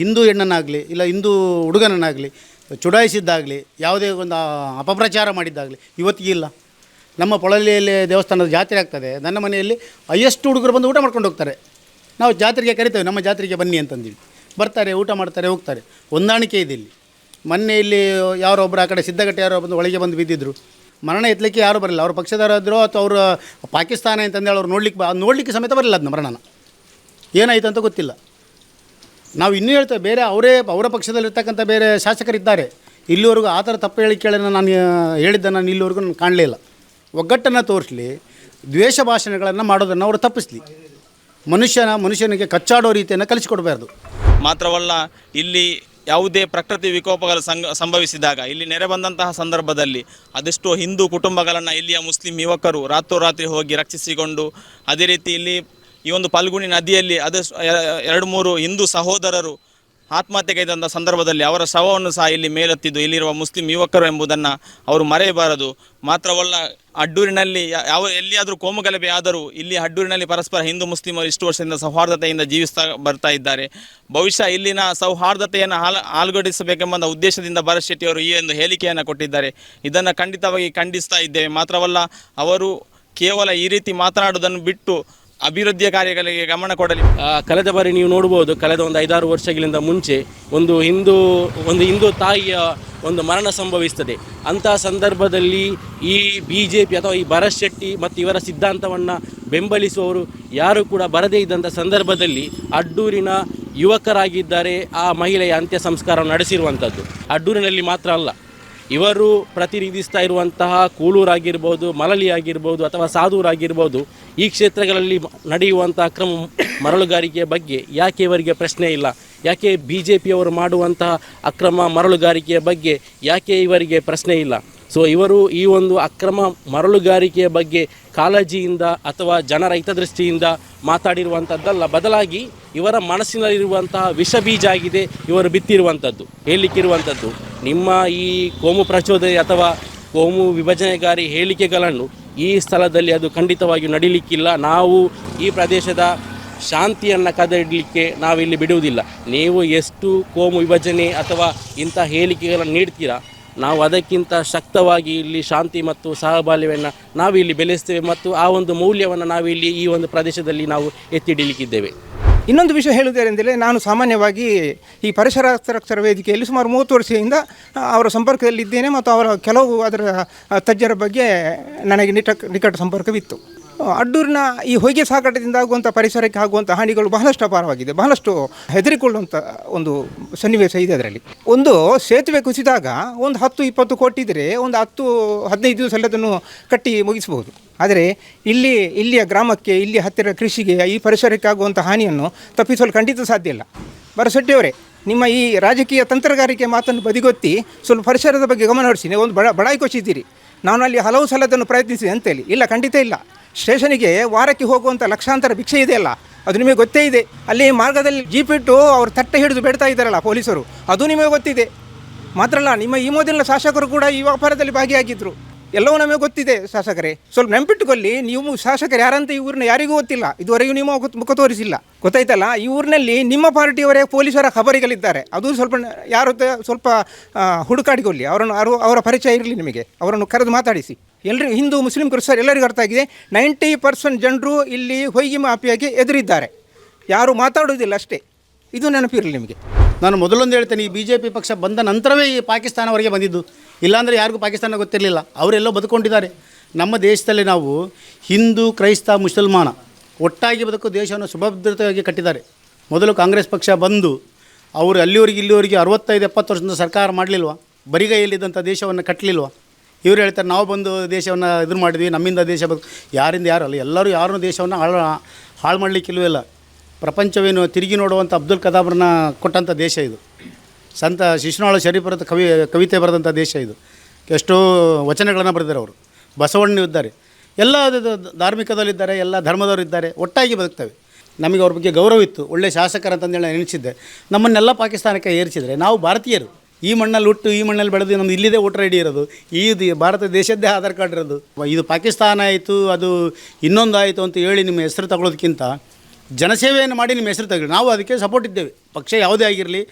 ಹಿಂದೂ ಹೆಣ್ಣನ್ನಾಗಲಿ ಇಲ್ಲ ಹಿಂದೂ ಹುಡುಗನನ್ನಾಗಲಿ ಚುಡಾಯಿಸಿದ್ದಾಗಲಿ, ಯಾವುದೇ ಒಂದು ಅಪಪ್ರಚಾರ ಮಾಡಿದ್ದಾಗಲಿ ಇವತ್ತಿಗೆ ಇಲ್ಲ. ನಮ್ಮ ಪೊಳಲಿಯಲ್ಲಿ ದೇವಸ್ಥಾನದ ಜಾತ್ರೆ ಆಗ್ತದೆ. ನನ್ನ ಮನೆಯಲ್ಲಿ ಹೈಯೆಸ್ಟ್ ಹುಡುಗರು ಬಂದು ಊಟ ಮಾಡ್ಕೊಂಡು ಹೋಗ್ತಾರೆ. ನಾವು ಜಾತ್ರೆಗೆ ಕರಿತೇವೆ, ನಮ್ಮ ಜಾತ್ರೆಗೆ ಬನ್ನಿ ಅಂತಂದೇಳಿ ಬರ್ತಾರೆ, ಊಟ ಮಾಡ್ತಾರೆ, ಹೋಗ್ತಾರೆ. ಹೊಂದಾಣಿಕೆ ಇದೆ ಇಲ್ಲಿ. ಮೊನ್ನೆ ಇಲ್ಲಿ ಯಾರೋ ಒಬ್ಬರು ಆ ಕಡೆ ಸಿದ್ದಗಟ್ಟೆ ಯಾರೋ ಬಂದು ಒಳಗೆ ಬಂದು ಬಿದ್ದಿದ್ರು. ಮರಣ ಎತ್ತಲಿಕ್ಕೆ ಯಾರು ಬರಲಿಲ್ಲ. ಅವ್ರ ಪಕ್ಷದವರಾದ್ರು ಅಥವಾ ಅವರು ಪಾಕಿಸ್ತಾನ ಅಂತಂದೇಳಿ ಅವ್ರು ನೋಡ್ಲಿಕ್ಕೆ ಬಾ ನೋಡಲಿಕ್ಕೆ ಸಮೇತ ಬರಲಿಲ್ಲ ಅದನ್ನ ಮರಣನ ಏನಾಯಿತು ಅಂತ ಗೊತ್ತಿಲ್ಲ. ನಾವು ಇನ್ನೂ ಹೇಳ್ತೇವೆ, ಬೇರೆ ಅವರೇ, ಅವರ ಪಕ್ಷದಲ್ಲಿರ್ತಕ್ಕಂಥ ಬೇರೆ ಶಾಸಕರಿದ್ದಾರೆ. ಇಲ್ಲಿವರೆಗೂ ಆ ಥರ ತಪ್ಪು ಹೇಳಿಕೆಗಳನ್ನು ನಾನು ಹೇಳಿದ್ದ ನಾನು ಇಲ್ಲಿವರೆಗೂ ನಾನು ಕಾಣಲೇ ಇಲ್ಲ. ಒಗ್ಗಟ್ಟನ್ನು ತೋರಿಸಲಿ, ದ್ವೇಷ ಭಾಷಣಗಳನ್ನು ಮಾಡೋದನ್ನು ಅವರು ತಪ್ಪಿಸಲಿ. ಮನುಷ್ಯನ, ಮನುಷ್ಯನಿಗೆ ಕಚ್ಚಾಡೋ ರೀತಿಯನ್ನು ಕಲಿಸಿಕೊಡಬಾರ್ದು. ಮಾತ್ರವಲ್ಲ, ಇಲ್ಲಿ ಯಾವುದೇ ಪ್ರಕೃತಿ ವಿಕೋಪಗಳು ಸಂಭವಿಸಿದಾಗ, ಇಲ್ಲಿ ನೆರೆ ಬಂದಂತಹ ಸಂದರ್ಭದಲ್ಲಿ ಅದೆಷ್ಟೋ ಹಿಂದೂ ಕುಟುಂಬಗಳನ್ನು ಇಲ್ಲಿಯ ಮುಸ್ಲಿಂ ಯುವಕರು ರಾತ್ರೋರಾತ್ರಿ ಹೋಗಿ ರಕ್ಷಿಸಿಕೊಂಡು, ಅದೇ ರೀತಿ ಇಲ್ಲಿ ಈ ಒಂದು ಫಲ್ಗುಣಿ ನದಿಯಲ್ಲಿ ಅದೆಷ್ಟು ಎರಡು ಮೂರು ಹಿಂದೂ ಸಹೋದರರು ಆತ್ಮಹತ್ಯೆಗೈದಂಥ ಸಂದರ್ಭದಲ್ಲಿ ಅವರ ಶವವನ್ನು ಸಹ ಇಲ್ಲಿ ಮೇಲೆತ್ತಿದ್ದು. ಇಲ್ಲಿರುವ ಮುಸ್ಲಿಂ ಯುವಕರು ಎಂಬುದನ್ನು ಅವರು ಮರೆಯಬಾರದು. ಮಾತ್ರವಲ್ಲ, ಅಡ್ಡೂರಿನಲ್ಲಿ ಯಾವ, ಎಲ್ಲಿಯಾದರೂ ಕೋಮುಗಲಭೆ ಆದರೂ ಇಲ್ಲಿ ಅಡ್ಡೂರಿನಲ್ಲಿ ಪರಸ್ಪರ ಹಿಂದೂ ಮುಸ್ಲಿಮರು ಇಷ್ಟು ವರ್ಷದಿಂದ ಸೌಹಾರ್ದತೆಯಿಂದ ಜೀವಿಸ್ತಾ ಬರ್ತಾ ಇದ್ದಾರೆ. ಬಹುಶಃ ಇಲ್ಲಿನ ಸೌಹಾರ್ದತೆಯನ್ನು ಹಾಲ್, ಹಾಲ್ಗೊಡಿಸಬೇಕೆಂಬ ಉದ್ದೇಶದಿಂದ ಭರತ್ ಶೆಟ್ಟಿ ಅವರು ಈ ಒಂದು ಹೇಳಿಕೆಯನ್ನು ಕೊಟ್ಟಿದ್ದಾರೆ. ಇದನ್ನು ಖಂಡಿತವಾಗಿ ಖಂಡಿಸ್ತಾ ಇದ್ದೇವೆ. ಮಾತ್ರವಲ್ಲ, ಅವರು ಕೇವಲ ಈ ರೀತಿ ಮಾತನಾಡುವುದನ್ನು ಬಿಟ್ಟು ಅಭಿವೃದ್ಧಿಯ ಕಾರ್ಯಗಳಿಗೆ ಗಮನ ಕೊಡಲಿ. ಕಳೆದ ಬಾರಿ ನೀವು ನೋಡ್ಬೋದು, ಕಳೆದ ಒಂದು ಐದಾರು ವರ್ಷಗಳಿಂದ ಮುಂಚೆ ಒಂದು ಹಿಂದೂ ಒಂದು ಹಿಂದೂ ತಾಯಿಯ ಒಂದು ಮರಣ ಸಂಭವಿಸ್ತದೆ. ಅಂತಹ ಸಂದರ್ಭದಲ್ಲಿ ಈ ಬಿ ಜೆ ಪಿ ಅಥವಾ ಈ ಭರತ್ ಶೆಟ್ಟಿ ಮತ್ತು ಇವರ ಸಿದ್ಧಾಂತವನ್ನು ಬೆಂಬಲಿಸುವವರು ಯಾರು ಕೂಡ ಬರದೇ ಇದ್ದಂಥ ಸಂದರ್ಭದಲ್ಲಿ ಅಡ್ಡೂರಿನ ಯುವಕರಾಗಿದ್ದಾರೆ ಆ ಮಹಿಳೆಯ ಅಂತ್ಯ ಸಂಸ್ಕಾರ ನಡೆಸಿರುವಂಥದ್ದು ಅಡ್ಡೂರಿನಲ್ಲಿ ಮಾತ್ರ ಅಲ್ಲ, ಇವರು ಪ್ರತಿನಿಧಿಸ್ತಾ ಇರುವಂತಹ ಕೂಳೂರಾಗಿರ್ಬೋದು ಮಲಲಿ ಆಗಿರ್ಬೋದು ಅಥವಾ ಸಾದೂರಾಗಿರ್ಬೋದು ಈ ಕ್ಷೇತ್ರಗಳಲ್ಲಿ ನಡೆಯುವಂಥ ಅಕ್ರಮ ಮರಳುಗಾರಿಕೆಯ ಬಗ್ಗೆ ಯಾಕೆ ಇವರಿಗೆ ಪ್ರಶ್ನೆ ಇಲ್ಲ? ಯಾಕೆ ಬಿ ಜೆ ಪಿಯವರು ಮಾಡುವಂತಹ ಅಕ್ರಮ ಮರಳುಗಾರಿಕೆಯ ಬಗ್ಗೆ ಯಾಕೆ ಇವರಿಗೆ ಪ್ರಶ್ನೆ ಇಲ್ಲ? ಸೊ ಇವರು ಈ ಒಂದು ಅಕ್ರಮ ಮರಳುಗಾರಿಕೆಯ ಬಗ್ಗೆ ಕಾಳಜಿಯಿಂದ ಅಥವಾ ಜನರ ಹಿತದೃಷ್ಟಿಯಿಂದ ಮಾತಾಡಿರುವಂಥದ್ದಲ್ಲ ಬದಲಾಗಿ ಇವರ ಮನಸ್ಸಿನಲ್ಲಿರುವಂತಹ ವಿಷ ಬೀಜ ಆಗಿದೆ, ಇವರು ಬಿತ್ತಿರುವಂಥದ್ದು ಹೇಳಲಿಕ್ಕಿರುವಂಥದ್ದು ನಿಮ್ಮ ಈ ಕೋಮು ಪ್ರಚೋದನೆ ಅಥವಾ ಕೋಮು ವಿಭಜನೆಗಾರಿ ಹೇಳಿಕೆಗಳನ್ನು ಈ ಸ್ಥಳದಲ್ಲಿ ಅದು ಖಂಡಿತವಾಗಿಯೂ ನಡೀಲಿಕ್ಕಿಲ್ಲ. ನಾವು ಈ ಪ್ರದೇಶದ ಶಾಂತಿಯನ್ನು ಕದಡಲಿಕ್ಕೆ ನಾವಿಲ್ಲಿ ಬಿಡುವುದಿಲ್ಲ. ನೀವು ಎಷ್ಟು ಕೋಮು ವಿಭಜನೆ ಅಥವಾ ಇಂಥ ಹೇಳಿಕೆಗಳನ್ನು ನೀಡ್ತೀರಾ, ನಾವು ಅದಕ್ಕಿಂತ ಶಕ್ತವಾಗಿ ಇಲ್ಲಿ ಶಾಂತಿ ಮತ್ತು ಸಹಬಾಲ್ಯವನ್ನು ನಾವು ಇಲ್ಲಿ ಬೆಳೆಸ್ತೇವೆ ಮತ್ತು ಆ ಒಂದು ಮೌಲ್ಯವನ್ನು ನಾವು ಇಲ್ಲಿ ಈ ಒಂದು ಪ್ರದೇಶದಲ್ಲಿ ನಾವು ಎತ್ತಿಡಿಲಿಕ್ಕಿದ್ದೇವೆ. ಇನ್ನೊಂದು ವಿಷಯ ಹೇಳುವುದೇನೆಂದರೆ ನಾನು ಸಾಮಾನ್ಯವಾಗಿ ಈ ಪರಿಸರ ರಕ್ಷರ ವೇದಿಕೆಯಲ್ಲಿ ಸುಮಾರು ಮೂವತ್ತು ವರ್ಷದಿಂದ ಅವರ ಸಂಪರ್ಕದಲ್ಲಿದ್ದೇನೆ ಮತ್ತು ಅವರ ಕೆಲವು ಅದರ ತಜ್ಞರ ಬಗ್ಗೆ ನನಗೆ ನಿಟ ನಿಕಟ ಸಂಪರ್ಕವಿತ್ತು. ಅಡ್ಡೂರಿನ ಈ ಹೊಯ್ಗೆ ಸಾಗಾಟದಿಂದ ಆಗುವಂಥ ಪರಿಸರಕ್ಕೆ ಆಗುವಂಥ ಹಾನಿಗಳು ಬಹಳಷ್ಟು ಅಪಾರವಾಗಿದೆ. ಬಹಳಷ್ಟು ಹೆದರಿಕೊಳ್ಳುವಂಥ ಒಂದು ಸನ್ನಿವೇಶ ಇದೆ ಅದರಲ್ಲಿ. ಒಂದು ಸೇತುವೆ ಕುಸಿದಾಗ ಒಂದು ಹತ್ತು, ಇಪ್ಪತ್ತು ಕೋಟಿ ಇದ್ದರೆ ಒಂದು ಹತ್ತು, ಹದಿನೈದು ದಿವಸದಲ್ಲಿ ಅದನ್ನು ಕಟ್ಟಿ ಮುಗಿಸಬಹುದು. ಆದರೆ ಇಲ್ಲಿ, ಇಲ್ಲಿಯ ಗ್ರಾಮಕ್ಕೆ ಇಲ್ಲಿ ಹತ್ತಿರ ಕೃಷಿಗೆ, ಈ ಪರಿಸರಕ್ಕೆ ಆಗುವಂಥ ಹಾನಿಯನ್ನು ತಪ್ಪಿಸಲು ಖಂಡಿತ ಸಾಧ್ಯ ಇಲ್ಲ. ಬರಸೊಟ್ಟಿಯವರೇ ನಿಮ್ಮ ಈ ರಾಜಕೀಯ ತಂತ್ರಗಾರಿಕೆ ಮಾತನ್ನು ಬದಿಗೊತ್ತಿ ಸ್ವಲ್ಪ ಪರಿಸರದ ಬಗ್ಗೆ ಗಮನ ಹರಿಸಿ ಒಂದು ಬಡ, ಬಡಾಯಿ ಕೊಚ್ಚಿದ್ದೀರಿ ನಾನು ಅಲ್ಲಿ ಹಲವು ಸಲ ಅದನ್ನು ಪ್ರಯತ್ನಿಸಿದೆ ಅಂತೇಳಿ. ಇಲ್ಲ, ಖಂಡಿತ ಇಲ್ಲ. ಸ್ಟೇಷನಿಗೆ ವಾರಕ್ಕೆ ಹೋಗುವಂಥ ಲಕ್ಷಾಂತರ ಭಿಕ್ಷೆ ಇದೆಯಲ್ಲ, ಅದು ನಿಮಗೆ ಗೊತ್ತೇ ಇದೆ. ಅಲ್ಲಿ ಮಾರ್ಗದಲ್ಲಿ ಜೀಪ್ ಇಟ್ಟು ಅವ್ರು ತಟ್ಟೆ ಹಿಡಿದು ಬೇಡ್ತಾ ಇದ್ದಾರಲ್ಲ ಪೊಲೀಸರು, ಅದು ನಿಮಗೆ ಗೊತ್ತಿದೆ. ಮಾತ್ರ ಅಲ್ಲ ನಿಮ್ಮ ಈ ಮೊದಲಿನ ಶಾಸಕರು ಕೂಡ ಈ ವ್ಯಾಪಾರದಲ್ಲಿ ಭಾಗಿಯಾಗಿದ್ದರು ಎಲ್ಲವೂ ನಮಗೆ ಗೊತ್ತಿದೆ ಶಾಸಕರೇ. ಸ್ವಲ್ಪ ನೆನಪಿಟ್ಟುಕೊಳ್ಳಿ, ನೀವು ಶಾಸಕರು ಯಾರಂತ ಈ ಊರಿನ ಯಾರಿಗೂ ಗೊತ್ತಿಲ್ಲ. ಇದುವರೆಗೂ ನಿಮ್ಮ ಮುಖ- ತೋರಿಸಿಲ್ಲ. ಗೊತ್ತಾಯ್ತಲ್ಲ, ಈ ಊರಿನಲ್ಲಿ ನಿಮ್ಮ ಪಾರ್ಟಿಯವರೇ ಪೊಲೀಸರ ಖಬರಿಗಳಿದ್ದಾರೆ ಅದು ಸ್ವಲ್ಪ ಯಾರು ಸ್ವಲ್ಪ ಹುಡುಕಾಡಿಕೊಳ್ಳಿ. ಅವರನ್ನು ಅವರು ಅವರ ಪರಿಚಯ ಇರಲಿ ನಿಮಗೆ. ಅವರನ್ನು ಕರೆದು ಮಾತಾಡಿಸಿ. ಎಲ್ಲರಿಗೂ ಹಿಂದೂ ಮುಸ್ಲಿಂ ಕ್ರಿಶ್ಚರ್ ಎಲ್ಲರಿಗೂ ಅರ್ಥ ಆಗಿದೆ. ನೈಂಟಿ ಪರ್ಸೆಂಟ್ ಜನರು ಇಲ್ಲಿ ಹೊಯ್ಗೆ ಮಾಪಿಯಾಗಿ ಎದುರಿದ್ದಾರೆ. ಯಾರು ಮಾತಾಡೋದಿಲ್ಲ ಅಷ್ಟೇ. ಇದು ನೆನಪಿರಲಿ ನಿಮಗೆ. ನಾನು ಮೊದಲೊಂದು ಹೇಳ್ತೇನೆ, ಈ ಬಿ ಜೆ ಪಿ ಪಕ್ಷ ಬಂದ ನಂತರವೇ ಈ ಪಾಕಿಸ್ತಾನವರೆಗೆ ಬಂದಿದ್ದು. ಇಲ್ಲಾಂದರೆ ಯಾರಿಗೂ ಪಾಕಿಸ್ತಾನ ಗೊತ್ತಿರಲಿಲ್ಲ. ಅವರೆಲ್ಲೋ ಬದುಕೊಂಡಿದ್ದಾರೆ. ನಮ್ಮ ದೇಶದಲ್ಲಿ ನಾವು ಹಿಂದೂ, ಕ್ರೈಸ್ತ, ಮುಸಲ್ಮಾನ ಒಟ್ಟಾಗಿ ಬದುಕು ದೇಶವನ್ನು ಸುಭದ್ರತೆಯಾಗಿ ಕಟ್ಟಿದ್ದಾರೆ. ಮೊದಲು ಕಾಂಗ್ರೆಸ್ ಪಕ್ಷ ಬಂದು ಅವರು ಅಲ್ಲಿವರೆಗೆ ಇಲ್ಲಿವರೆಗೆ ಅರವತ್ತೈದು ಎಪ್ಪತ್ತು ವರ್ಷದಿಂದ ಸರ್ಕಾರ ಮಾಡಲಿಲ್ವ? ಬರಿಗೈಯಲ್ಲಿದ್ದಂಥ ದೇಶವನ್ನು ಕಟ್ಟಲಿಲ್ವಾ ಇವ್ರು ಹೇಳ್ತಾರೆ, ನಾವು ಬಂದು ದೇಶವನ್ನು ಇದು ಮಾಡಿದ್ವಿ, ನಮ್ಮಿಂದ ದೇಶ ಬದು ಯಾರಿಂದ ಯಾರು ಅಲ್ಲ, ಎಲ್ಲರೂ ಯಾರೂ ದೇಶವನ್ನು ಹಾಳು ಹಾಳು ಮಾಡಲಿಕ್ಕಿಲ್ವೇ ಪ್ರಪಂಚವೇನು ತಿರುಗಿ ನೋಡುವಂಥ ಅಬ್ದುಲ್ ಕದಾಬ್ರನ್ನ ಕೊಟ್ಟಂಥ ದೇಶ ಇದು. ಸಂತ ಶಿಶುನಾಳ ಶರೀಫರದ ಕವಿ, ಕವಿತೆ ಬರೆದಂಥ ದೇಶ ಇದು. ಎಷ್ಟೋ ವಚನಗಳನ್ನು ಬರೆದಿದ್ದಾರೆ ಅವರು. ಬಸವಣ್ಣ ಇದ್ದಾರೆ. ಎಲ್ಲ ಧಾರ್ಮಿಕದಲ್ಲಿದ್ದಾರೆ ಎಲ್ಲ ಧರ್ಮದವರು ಇದ್ದಾರೆ, ಒಟ್ಟಾಗಿ ಬದುಕ್ತವೆ. ನಮಗೆ ಅವ್ರ ಬಗ್ಗೆ ಗೌರವ ಇತ್ತು. ಒಳ್ಳೆ ಶಾಸಕರಂತಂದೇಳಿ ನಾನು ಎಣಿಸಿದ್ದೆ. ನಮ್ಮನ್ನೆಲ್ಲ ಪಾಕಿಸ್ತಾನಕ್ಕೆ ಏರಿಸಿದರೆ ನಾವು ಭಾರತೀಯರು. ಈ ಮಣ್ಣಲ್ಲಿ ಹುಟ್ಟು, ಈ ಮಣ್ಣಲ್ಲಿ ಬೆಳೆದು ನಮ್ದು ಇಲ್ಲಿದೆ ವೋಟರ್ ಐ ಡಿ ಇರೋದು. ಈ ಭಾರತ ದೇಶದ್ದೇ ಆಧಾರ್ ಕಾರ್ಡ್ ಇರೋದು. ಇದು ಪಾಕಿಸ್ತಾನ ಆಯಿತು, ಅದು ಇನ್ನೊಂದು ಆಯಿತು ಅಂತ ಹೇಳಿ ನಿಮ್ಮ ಹೆಸರು ತಗೊಳ್ಳೋದಕ್ಕಿಂತ ಜನಸೇವೆಯನ್ನು ಮಾಡಿ ನಿಮ್ಮ ಹೆಸರು ತೆಗೆದು ನಾವು ಅದಕ್ಕೆ ಸಪೋರ್ಟ್ ಇದ್ದೇವೆ. ಪಕ್ಷ ಯಾವುದೇ ಆಗಿರಲಿ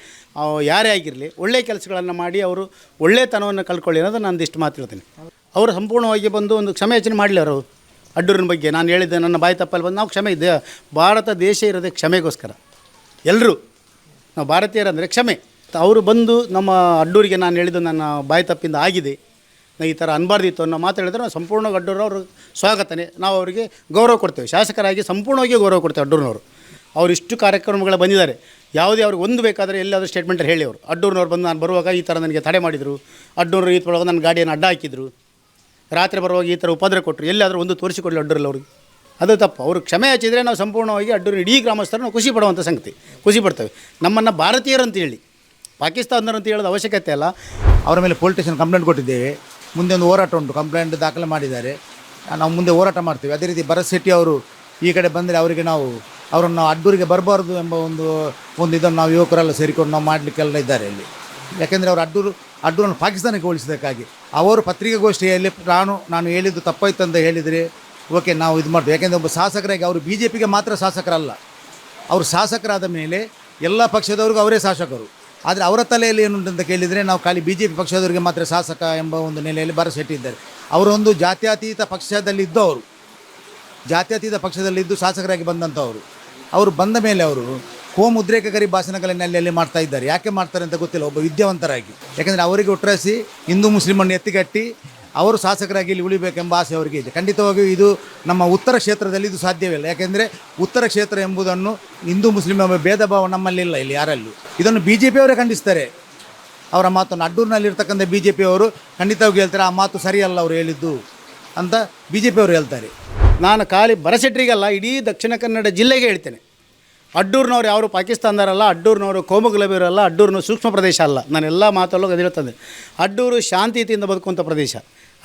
ಯಾರೇ ಆಗಿರಲಿ ಒಳ್ಳೆಯ ಕೆಲಸಗಳನ್ನು ಮಾಡಿ ಅವರು ಒಳ್ಳೆತನವನ್ನು ಕಳ್ಕೊಳ್ಳಿ ಅನ್ನೋದು ನಾನು ಇಷ್ಟು ಮಾತು ಹೇಳ್ತೀನಿ. ಅವರು ಸಂಪೂರ್ಣವಾಗಿ ಬಂದು ಒಂದು ಕ್ಷಮೆಯಾಚನೆ ಮಾಡಲಿ ಅವರು. ಅಡ್ಡೂರಿನ ಬಗ್ಗೆ ನಾನು ಹೇಳಿದ್ದೆ, ನನ್ನ ಬಾಯಿ ತಪ್ಪಲ್ಲಿ ಬಂದು ನಾವು ಕ್ಷಮೆ ಇದೆ ಭಾರತ ದೇಶ ಇರೋದೇ ಕ್ಷಮೆಗೋಸ್ಕರ. ಎಲ್ಲರೂ ನಾವು ಭಾರತೀಯರಂದರೆ ಕ್ಷಮೆ. ಅವರು ಬಂದು ನಮ್ಮ ಅಡ್ಡೂರಿಗೆ ನಾನು ಹೇಳಿದ್ದು ನನ್ನ ಬಾಯಿ ತಪ್ಪಿಂದ ಆಗಿದೆ. ಈ ಥರ ಅನ್ಬಾರ್ದಿತ್ತು ಅನ್ನೋ ಮಾತಾಡಿದ್ರೆ ಅಡ್ಡೂರು ಅವರು ಸ್ವಾಗತನೇ. ನಾವು ಅವರಿಗೆ ಗೌರವ ಕೊಡ್ತೇವೆ. ಶಾಸಕರಾಗಿ ಸಂಪೂರ್ಣವಾಗಿ ಗೌರವ ಕೊಡ್ತೇವೆ ಅಡ್ಡೂರ್ನವರು. ಅವರು ಇಷ್ಟು ಕಾರ್ಯಕ್ರಮಗಳು ಬಂದಿದ್ದಾರೆ. ಯಾವುದೇ ಅವ್ರಿಗೆ ಒಂದು ಬೇಕಾದರೆ ಎಲ್ಲಾದರೂ ಸ್ಟೇಟ್ಮೆಂಟಲ್ಲಿ ಹೇಳಿ ಅವರು. ಅಡ್ಡೂರ್ನವ್ರು ಬಂದು ನಾನು ಬರುವಾಗ ಈ ಥರ ನನಗೆ ತಡೆ ಮಾಡಿದರು. ಅಡ್ಡೂರು ಈ ಒಳಗೆ ನನ್ನ ಗಾಡಿಯನ್ನು ಅಡ್ಡ ಹಾಕಿದರು. ರಾತ್ರಿ ಬರುವಾಗ ಈ ಥರ ಉಪದ್ರ ಕೊಟ್ಟರು. ಎಲ್ಲಾದರೂ ಒಂದು ತೋರಿಸಿಕೊಡಲಿ ಅಡ್ಡೂರಲ್ಲಿ ಅವ್ರಿಗೆ. ಅದು ತಪ್ಪು. ಅವರು ಕ್ಷಮೆ ಹಚ್ಚಿದರೆ ನಾವು ಸಂಪೂರ್ಣವಾಗಿ ಅಡ್ಡೂರು ಇಡೀ ಗ್ರಾಮಸ್ಥರನ್ನು ಖುಷಿ ಪಡುವಂಥ ಸಂಗತಿ. ಖುಷಿ ಪಡ್ತೇವೆ. ನಮ್ಮನ್ನು ಭಾರತೀಯರಂತ ಹೇಳಿ ಪಾಕಿಸ್ತಾನದವರು ಅಂತ ಹೇಳೋದು ಅವಶ್ಯಕತೆ ಅಲ್ಲ. ಅವರ ಮೇಲೆ ಪೊಲೀಸ್ ಸ್ಟೇಷನ್ ಕಂಪ್ಲೇಂಟ್ ಕೊಟ್ಟಿದ್ದೇವೆ. ಮುಂದೆ ಒಂದು ಹೋರಾಟ ಉಂಟು ಕಂಪ್ಲೇಂಟ್ ದಾಖಲೆ ಮಾಡಿದ್ದಾರೆ. ನಾವು ಮುಂದೆ ಹೋರಾಟ ಮಾಡ್ತೇವೆ. ಅದೇ ರೀತಿ ಭರತ್ ಶೆಟ್ಟಿ ಅವರು ಈ ಕಡೆ ಬಂದರೆ ಅವರಿಗೆ ನಾವು, ಅವರನ್ನು ಅಡ್ಡೂರಿಗೆ ಬರಬಾರ್ದು ಎಂಬ ಒಂದು ಒಂದು ಇದನ್ನು ನಾವು ಯುವಕರೆಲ್ಲ ಸೇರಿಕೊಂಡು ನಾವು ಮಾಡಲಿಕ್ಕೆಲ್ಲ ಇದ್ದಾರೆ ಇಲ್ಲಿ. ಯಾಕೆಂದರೆ ಅವರು ಅಡ್ಡೂರು, ಅಡ್ಡೂರನ್ನು ಪಾಕಿಸ್ತಾನಕ್ಕೆ ಹೋಲಿಸಿದ್ದಕ್ಕಾಗಿ. ಅವರು ಪತ್ರಿಕಾಗೋಷ್ಠಿಯಲ್ಲಿ ನಾನು ನಾನು ಹೇಳಿದ್ದು ತಪ್ಪಾಯ್ತು ಅಂತ ಹೇಳಿದರೆ ಓಕೆ, ನಾವು ಇದು ಮಾಡ್ತೀವಿ. ಯಾಕೆಂದರೆ ಒಬ್ಬ ಶಾಸಕರಾಗಿ, ಅವರು ಬಿ ಜೆ ಪಿಗೆ ಮಾತ್ರ ಶಾಸಕರಲ್ಲ. ಅವರು ಶಾಸಕರಾದ ಮೇಲೆ ಎಲ್ಲ ಪಕ್ಷದವ್ರಿಗೂ ಅವರೇ ಶಾಸಕರು. ಆದರೆ ಅವರ ತಲೆಯಲ್ಲಿ ಏನುಂಟು ಅಂತ ಕೇಳಿದರೆ ನಾವು ಖಾಲಿ ಬಿ ಜೆ ಪಿ ಪಕ್ಷದವರಿಗೆ ಮಾತ್ರ ಶಾಸಕ ಎಂಬ ಒಂದು ನೆಲೆಯಲ್ಲಿ ಭರವಸೆಟ್ಟಿದ್ದಾರೆ ಅವರೊಂದು ಜಾತ್ಯತೀತ ಪಕ್ಷದಲ್ಲಿ ಇದ್ದವರು ಜಾತ್ಯತೀತ ಪಕ್ಷದಲ್ಲಿದ್ದು ಶಾಸಕರಾಗಿ ಬಂದಂಥವರು, ಅವರು ಬಂದ ಮೇಲೆ ಅವರು ಕೋಮು ಉದ್ರೇಕಕಾರಿ ಭಾಷಣಗಳನ್ನು ಅಲ್ಲಿ ಮಾಡ್ತಾ ಇದ್ದಾರೆ. ಯಾಕೆ ಮಾಡ್ತಾರೆ ಅಂತ ಗೊತ್ತಿಲ್ಲ, ಒಬ್ಬ ವಿದ್ಯಾವಂತರಾಗಿ. ಯಾಕೆಂದರೆ ಅವರಿಗೆ ಒಟ್ಟರಾಸಿ ಹಿಂದೂ ಮುಸ್ಲಿಮನ್ನು ಎತ್ತಿಗಟ್ಟಿ ಅವರು ಶಾಸಕರಾಗಿ ಇಲ್ಲಿ ಉಳಿಬೇಕೆಂಬ ಆಸೆ ಅವರಿಗೆ ಇದೆ. ಖಂಡಿತವಾಗಿಯೂ ಇದು ನಮ್ಮ ಉತ್ತರ ಕ್ಷೇತ್ರದಲ್ಲಿ ಇದು ಸಾಧ್ಯವಿಲ್ಲ ಯಾಕೆಂದರೆ ಉತ್ತರ ಕ್ಷೇತ್ರ ಎಂಬುದನ್ನು ಹಿಂದೂ ಮುಸ್ಲಿಂ ಎಂಬ ಭೇದ ಭಾವ ನಮ್ಮಲ್ಲಿಲ್ಲ ಇಲ್ಲಿ ಯಾರಲ್ಲೂ. ಇದನ್ನು ಬಿ ಜೆ ಪಿಯವರೇ ಖಂಡಿಸ್ತಾರೆ. ಅವರ ಮಾತನ್ನು ಅಡ್ಡೂರಿನಲ್ಲಿರ್ತಕ್ಕಂಥ ಬಿ ಜೆ ಪಿಯವರು ಖಂಡಿತವಾಗಿ ಹೇಳ್ತಾರೆ, ಆ ಮಾತು ಸರಿಯಲ್ಲ, ಅವರು ಹೇಳಿದ್ದು ಅಂತ ಬಿ ಜೆ ಪಿಯವರು ಹೇಳ್ತಾರೆ. ನಾನು ಖಾಲಿ ಬರಸೆಟ್ರಿಗಲ್ಲ, ಇಡೀ ದಕ್ಷಿಣ ಕನ್ನಡ ಜಿಲ್ಲೆಗೆ ಹೇಳ್ತೇನೆ. ಅಡ್ಡೂರಿನವರು ಯಾರು ಪಾಕಿಸ್ತಾನದವರಲ್ಲ, ಅಡ್ಡೂರಿನವರು ಕೋಮುಗಲಭೀರಲ್ಲ ಅಡ್ಡೂರಿನ ಸೂಕ್ಷ್ಮ ಪ್ರದೇಶ ಅಲ್ಲ. ನಾನು ಎಲ್ಲ ಮಾತಲ್ಲೂ ಅದು ಹೇಳ್ತದೆ ಅಡ್ಡೂರು ಶಾಂತಿಯುತಿಯಿಂದ ಬದುಕುವಂಥ ಪ್ರದೇಶ.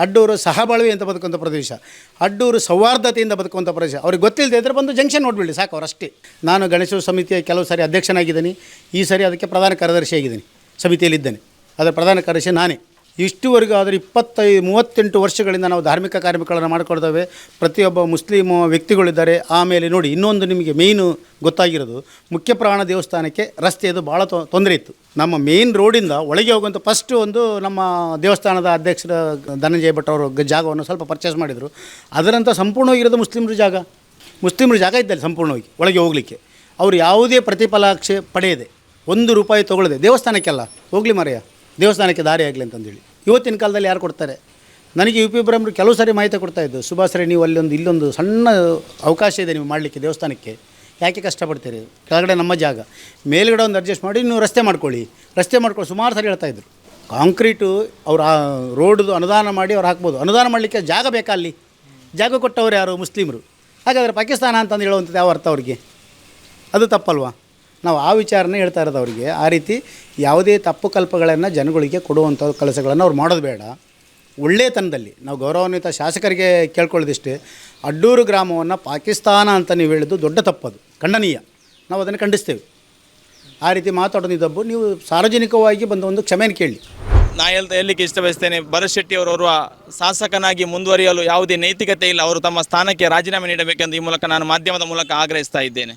ಅಡ್ಡೂರು ಸಹಬಾಳ್ವೆ ಅಂತ ಬದುಕುವಂಥ ಪ್ರದೇಶ, ಅಡ್ಡೂರು ಸೌಹಾರ್ದತೆಯಿಂದ ಬದುಕುವಂಥ ಪ್ರದೇಶ. ಅವ್ರಿಗೆ ಗೊತ್ತಿಲ್ಲದೆ ಇದ್ದರೆ ಬಂದು ಜಂಕ್ಷನ್ ನೋಡಿಬಿಡಿ ಸಾಕು ಅವರಷ್ಟೇ ನಾನು ಗಣೇಶ ಸಮಿತಿಯ ಕೆಲವು ಸಾರಿ ಅಧ್ಯಕ್ಷನಾಗಿದ್ದೀನಿ. ಈ ಸಾರಿ ಅದಕ್ಕೆ ಪ್ರಧಾನ ಕಾರ್ಯದರ್ಶಿಯಾಗಿದ್ದೀನಿ ಸಮಿತಿಯಲ್ಲಿದ್ದೇನೆ. ಅದರ ಪ್ರಧಾನ ಕಾರ್ಯದರ್ಶಿ ನಾನೇ. ಇಷ್ಟುವರೆಗೂ ಆದರೆ ಇಪ್ಪತ್ತೈದು ಮೂವತ್ತೆಂಟು ವರ್ಷಗಳಿಂದ ನಾವು ಧಾರ್ಮಿಕ ಕಾರ್ಯಕ್ರಮಗಳನ್ನು ಮಾಡಿಕೊಡ್ತೇವೆ ಪ್ರತಿಯೊಬ್ಬ ಮುಸ್ಲಿಮ್ ವ್ಯಕ್ತಿಗಳಿದ್ದಾರೆ. ಆಮೇಲೆ ನೋಡಿ, ಇನ್ನೊಂದು ನಿಮಗೆ ಮೇಯ್ನು ಗೊತ್ತಾಗಿರೋದು. ಮುಖ್ಯ ಪ್ರಾಣ ದೇವಸ್ಥಾನಕ್ಕೆ ರಸ್ತೆಯದು ಭಾಳ ತೊಂದರೆ ಇತ್ತು. ನಮ್ಮ ಮೇಯ್ನ್ ರೋಡಿಂದ ಒಳಗೆ ಹೋಗುವಂಥ ಫಸ್ಟ್ ಒಂದು ನಮ್ಮ ದೇವಸ್ಥಾನದ ಅಧ್ಯಕ್ಷರ ಧನಂಜಯ ಭಟ್ ಅವರು ಜಾಗವನ್ನು ಸ್ವಲ್ಪ ಪರ್ಚೇಸ್ ಮಾಡಿದರು. ಅದರಂಥ ಸಂಪೂರ್ಣವಾಗಿರೋದು ಮುಸ್ಲಿಮ್ರ ಜಾಗ. ಮುಸ್ಲಿಮ್ರ ಜಾಗ ಇದ್ದಲ್ಲಿ ಸಂಪೂರ್ಣವಾಗಿ ಒಳಗೆ ಹೋಗಲಿಕ್ಕೆ. ಅವರು ಯಾವುದೇ ಪ್ರತಿಫಲಾಕ್ಷೆ ಪಡೆಯದೆ ಒಂದು ರೂಪಾಯಿ ತೊಗೊಳ್ಳದೆ ದೇವಸ್ಥಾನಕ್ಕೆಲ್ಲ ಹೋಗಲಿ ಮರೆಯ, ದೇವಸ್ಥಾನಕ್ಕೆ ದಾರಿ ಆಗಲಿ ಅಂತಂದೇಳಿ. ಇವತ್ತಿನ ಕಾಲದಲ್ಲಿ ಯಾರು ಕೊಡ್ತಾರೆ? ನನಗೆ ಯು ಪಿ ಬ್ರಹ್ಮರು ಕೆಲವು ಸಾರಿ ಮಾಹಿತಿ ಕೊಡ್ತಾ ಇದ್ದು ಸುಭಾಸ್ರೆ ನೀವು ಅಲ್ಲೊಂದು, ಇಲ್ಲೊಂದು ಸಣ್ಣ ಅವಕಾಶ ಇದೆ ನೀವು ಮಾಡಲಿಕ್ಕೆ ದೇವಸ್ಥಾನಕ್ಕೆ. ಯಾಕೆ ಕಷ್ಟಪಡ್ತೀರಿ? ಕೆಳಗಡೆ ನಮ್ಮ ಜಾಗ. ಮೇಲ್ಗಡೆ ಒಂದು ಅಡ್ಜಸ್ಟ್ ಮಾಡಿ ನೀವು ರಸ್ತೆ ಮಾಡ್ಕೊಳ್ಳಿ. ರಸ್ತೆ ಮಾಡ್ಕೊಳ್ಳಿ ಸುಮಾರು ಸಾರಿ ಹೇಳ್ತಾ ಇದ್ರು. ಕಾಂಕ್ರೀಟು ಅವ್ರು ಆ ರೋಡ್ದು ಅನುದಾನ ಮಾಡಿ ಅವ್ರು ಹಾಕ್ಬೋದು. ಅನುದಾನ ಮಾಡಲಿಕ್ಕೆ ಜಾಗ ಬೇಕಾ ಅಲ್ಲಿ? ಜಾಗ ಕೊಟ್ಟವ್ರು ಯಾರು? ಮುಸ್ಲಿಮರು. ಹಾಗಾದರೆ ಪಾಕಿಸ್ತಾನ ಅಂತಂದು ಹೇಳುವಂಥದ್ದು ಯಾವ ಅರ್ಥ ಅವ್ರಿಗೆ? ಅದು ತಪ್ಪಲ್ವಾ? ನಾವು ಆ ವಿಚಾರನೇ ಹೇಳ್ತಾ ಇರೋದು ಅವರಿಗೆ. ಆ ರೀತಿ ಯಾವುದೇ ತಪ್ಪು ಕಲ್ಪಗಳನ್ನು ಜನಗಳಿಗೆ ಕೊಡುವಂಥ ಕೆಲಸಗಳನ್ನು ಅವ್ರು ಮಾಡೋದು ಬೇಡ. ಒಳ್ಳೆಯತನದಲ್ಲಿ ನಾವು ಗೌರವಾನ್ವಿತ ಶಾಸಕರಿಗೆ ಕೇಳ್ಕೊಳ್ಳೋದಿಷ್ಟೇ, ಅಡ್ಡೂರು ಗ್ರಾಮವನ್ನು ಪಾಕಿಸ್ತಾನ ಅಂತ ನೀವು ಹೇಳಿದ್ದು ದೊಡ್ಡ ತಪ್ಪದು, ಖಂಡನೀಯ. ನಾವು ಅದನ್ನು ಖಂಡಿಸ್ತೇವೆ. ಆ ರೀತಿ ಮಾತಾಡೋದಿದ್ದಬ್ಬು ನೀವು ಸಾರ್ವಜನಿಕವಾಗಿ ಬಂದು ಒಂದು ಕ್ಷಮೆಯನ್ನು ಕೇಳಿ. ನಾ ಹೇಳ್ತಾ ಹೇಳಲಿಕ್ಕೆ ಇಷ್ಟಪಡಿಸ್ತೇನೆ, ಭರತ್ ಶೆಟ್ಟಿ ಅವರು ಶಾಸಕನಾಗಿ ಮುಂದುವರಿಯಲು ಯಾವುದೇ ನೈತಿಕತೆ ಇಲ್ಲ. ಅವರು ತಮ್ಮ ಸ್ಥಾನಕ್ಕೆ ರಾಜೀನಾಮೆ ನೀಡಬೇಕೆಂದು ಈ ಮೂಲಕ ನಾನು ಮಾಧ್ಯಮದ ಮೂಲಕ ಆಗ್ರಹಿಸ್ತಾ ಇದ್ದೇನೆ.